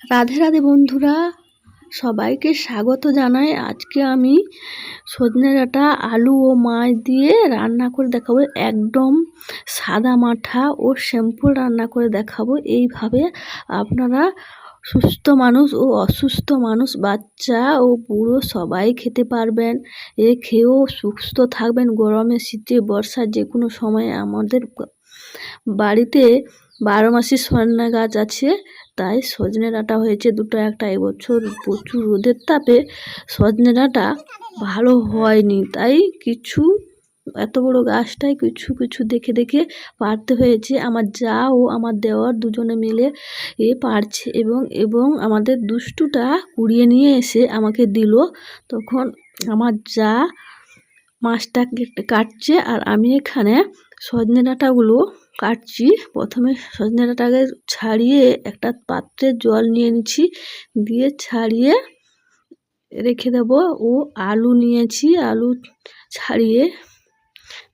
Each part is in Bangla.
রাধে রাধে বন্ধুরা, সবাইকে স্বাগত জানাই। আজকে আমি সজনে ডাঁটা, আলু ও মাছ দিয়ে রান্না করে দেখাবো। একদম সাদা মাঠা ও সিম্পল রান্না করে দেখাবো। এইভাবে আপনারা সুস্থ মানুষ ও অসুস্থ মানুষ, বাচ্চা ও বুড়ো সবাই খেতে পারবেন। এ খেয়েও সুস্থ থাকবেন। গরমে শীতে, বর্ষার যে কোনো সময়ে আমাদের বাড়িতে বারো মাসি সজনে গাছ আছে, তাই সজনে ডাঁটা হয়েছে দুটো, একটা এবছর প্রচুর রোদের তাপে সজনে ডাঁটা ভালো হয়নি, তাই কিছু, এত বড় গাছটাই কিছু কিছু দেখে দেখে পারতে হয়েছে। আমার যা ও আমার দেওয়ার দুজনে মিলে এ পারছে এবং এবং আমাদের দুষ্টুটা কুড়িয়ে নিয়ে এসে আমাকে দিল। তখন আমার যা মাছটা কাটছে আর আমি এখানে সজনে ডাঁটাগুলো কাটছি। প্রথমে সজনে ছাড়িয়ে একটা পাত্রে জল নিয়ে নিচ্ছি। দিয়ে ছাড়িয়ে রেখে দেব। ও আলু নিয়েছি, আলু ছাড়িয়ে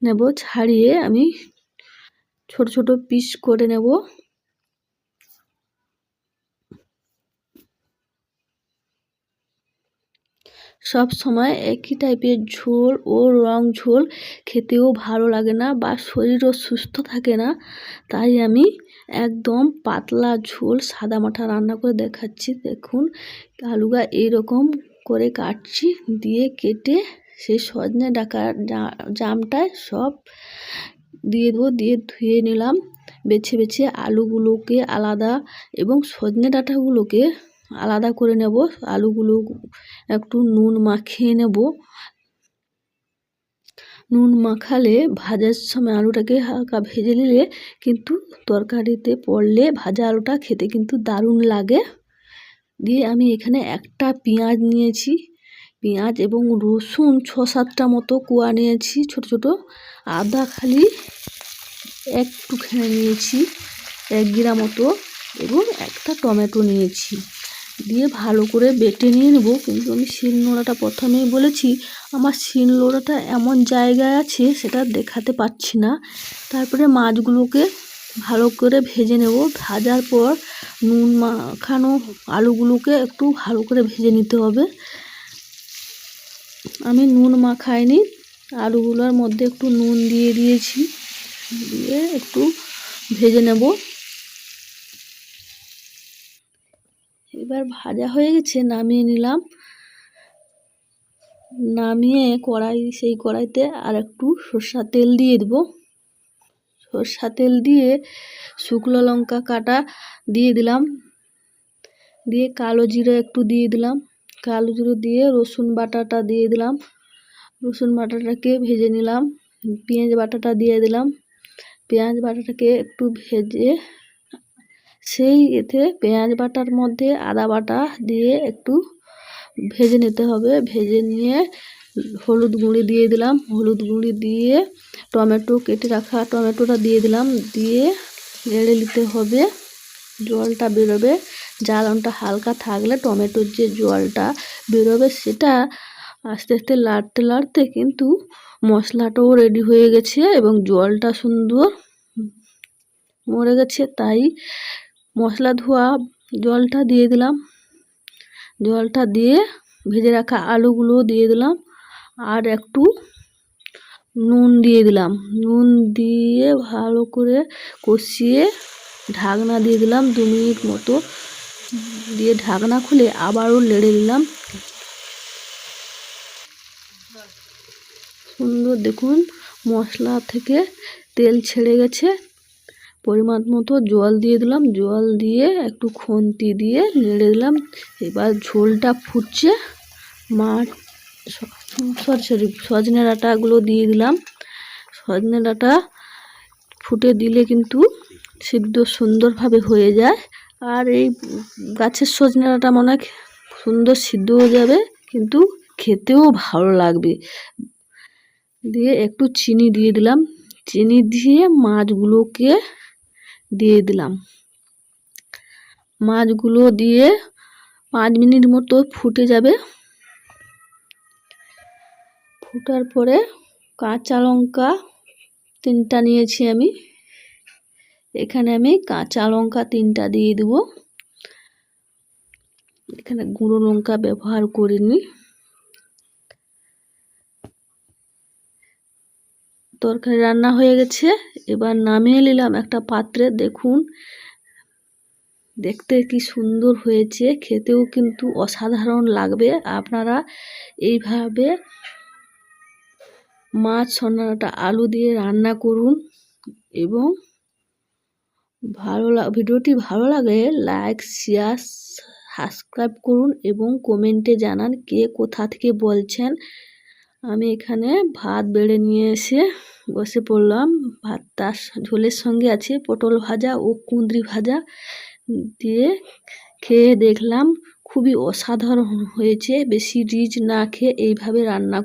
নেব। ছাড়িয়ে আমি ছোট ছোট পিস করে নেব। সব সময় একই টাইপের ঝোল ও রং ঝোল খেতেও ভালো লাগে না বা শরীরও সুস্থ থাকে না। তাই আমি একদম পাতলা ঝোল সাদা মাঠা রান্না করে দেখাচ্ছি। দেখুন আলুগা এইরকম করে কাটছি, দিয়ে কেটে সেই সজনে ডাকার জামটায় সব দিয়ে দেবো, দিয়ে ধুয়ে নিলাম। বেছে বেছে আলুগুলোকে আলাদা এবং সজনে ডাঁটাগুলোকে আলাদা করে নেব। আলুগুলো একটু নুন মাখিয়ে নেব। নুন মাখালে ভাজার সময় আলুটাকে হালকা ভেজে নিলে কিন্তু তরকারিতে পড়লে ভাজা আলুটা খেতে কিন্তু দারুণ লাগে। দিয়ে আমি এখানে একটা পেঁয়াজ নিয়েছি। পেঁয়াজ এবং রসুন ছ সাতটা মতো কুয়া নিয়েছি ছোট ছোট। আদা খালি একটুখানি নিয়েছি, এক গিরা মতো। এবং একটা টমেটো নিয়েছি। দিয়ে ভালো করে বেটে নিয়ে নেব। কিন্তু আমি শিল নোড়াটা প্রথমেই বলেছি, আমার শিল নোড়াটা এমন জায়গায় আছে সেটা দেখাতে পাচ্ছি না। তারপরে মাছগুলোকে ভালো করে ভেজে নেব। ভাজার পর নুন মাখানো আলুগুলোকে একটু ভালো করে ভেজে নিতে হবে। আমি নুন মাখাইনি, আলুগুলোর মধ্যে একটু নুন দিয়ে দিয়েছি। দিয়ে একটু ভেজে নেব। এবার ভাজা হয়ে গেছে, নামিয়ে নিলাম। নামিয়ে কড়াই, সেই কড়াইতে আর একটু সর্ষা তেল দিয়ে দেবো। সর্ষা তেল দিয়ে শুকনো লঙ্কা কাটা দিয়ে দিলাম। দিয়ে কালো জিরে একটু দিয়ে দিলাম। কালো জিরে দিয়ে রসুন বাটাটা দিয়ে দিলাম। রসুন বাটাটাকে ভেজে নিলাম। পেঁয়াজ বাটাটা দিয়ে দিলাম। পেঁয়াজ বাটাটাকে একটু ভেজে সেই এতে পেঁয়াজ বাটার মধ্যে আদা বাটা দিয়ে একটু ভেজে নিতে হবে। ভেজে নিয়ে হলুদ গুঁড়ি দিয়ে দিলাম। হলুদ গুঁড়ি দিয়ে টমেটো কেটে রাখা টমেটোটা দিয়ে দিলাম। দিয়ে নেড়ে নিতে হবে। জলটা বেরোবে। জ্বালনটা হালকা থাকলে টমেটোর যে জলটা বেরোবে সেটা আস্তে আস্তে লাড়তে লাড়তে কিন্তু মশলাটাও রেডি হয়ে গেছে এবং জলটা সুন্দর মরে গেছে। তাই মশলা ধোয়া, জলটা দিয়ে দিলাম। জলটা দিয়ে ভেজে রাখা আলুগুলো দিয়ে দিলাম আর একটু নুন দিয়ে দিলাম। নুন দিয়ে ভালো করে কষিয়ে ঢাকনা দিয়ে দিলাম দু মিনিট মতো। দিয়ে ঢাকনা খুলে আবারও লেড়ে দিলাম। সুন্দর দেখুন মশলা থেকে তেল ছেড়ে গেছে। পরিমাণ মতো জল দিয়ে দিলাম। জল দিয়ে একটু খুন্তি দিয়ে নেড়ে দিলাম। এবার ঝোলটা ফুটছে। মাছ সরি সরি সজনে ডাঁটাগুলো দিয়ে দিলাম। সজনে ডাঁটা ফুটে দিলে কিন্তু সিদ্ধ সুন্দরভাবে হয়ে যায়। আর এই গাছের সজনে ডাঁটা মনে হয় সুন্দর সিদ্ধ হয়ে যাবে, কিন্তু খেতেও ভালো লাগবে। দিয়ে একটু চিনি দিয়ে দিলাম। চিনি দিয়ে মাছগুলোকে দিয়ে দিলাম। মাছগুলো দিয়ে পাঁচ মিনিট মতো ফুটে যাবে। ফুটার পরে কাঁচা লঙ্কা তিনটা নিয়েছি আমি। এখানে আমি কাঁচা লঙ্কা তিনটা দিয়ে দেবো। এখানে গুঁড়ো লঙ্কা ব্যবহার করিনি। তরকারি রান্না হয়ে গেছে। এবার নামিয়ে নিলাম একটা পাত্রে, দেখুন। দেখতে কি সুন্দর হয়েছে, খেতেও কিন্তু অসাধারণ লাগবে। আপনারা এইভাবে মাছ সোনাটা আলু দিয়ে রান্না করুন এবং ভালো ভিডিওটি ভালো লাগে লাইক, শেয়ার, সাবস্ক্রাইব করুন এবং কমেন্টে জানান কে কোথা থেকে বলছেন। আমি এখানে ভাত বেড়ে নিয়ে এসে বসে পড়লাম। ভাত ভাতটা ঝোলের সঙ্গে আছে, পটল ভাজা ও কুঁদরি ভাজা দিয়ে খেয়ে দেখলাম খুবই অসাধারণ হয়েছে। বেশি রিচ না খেয়ে এইভাবে রান্না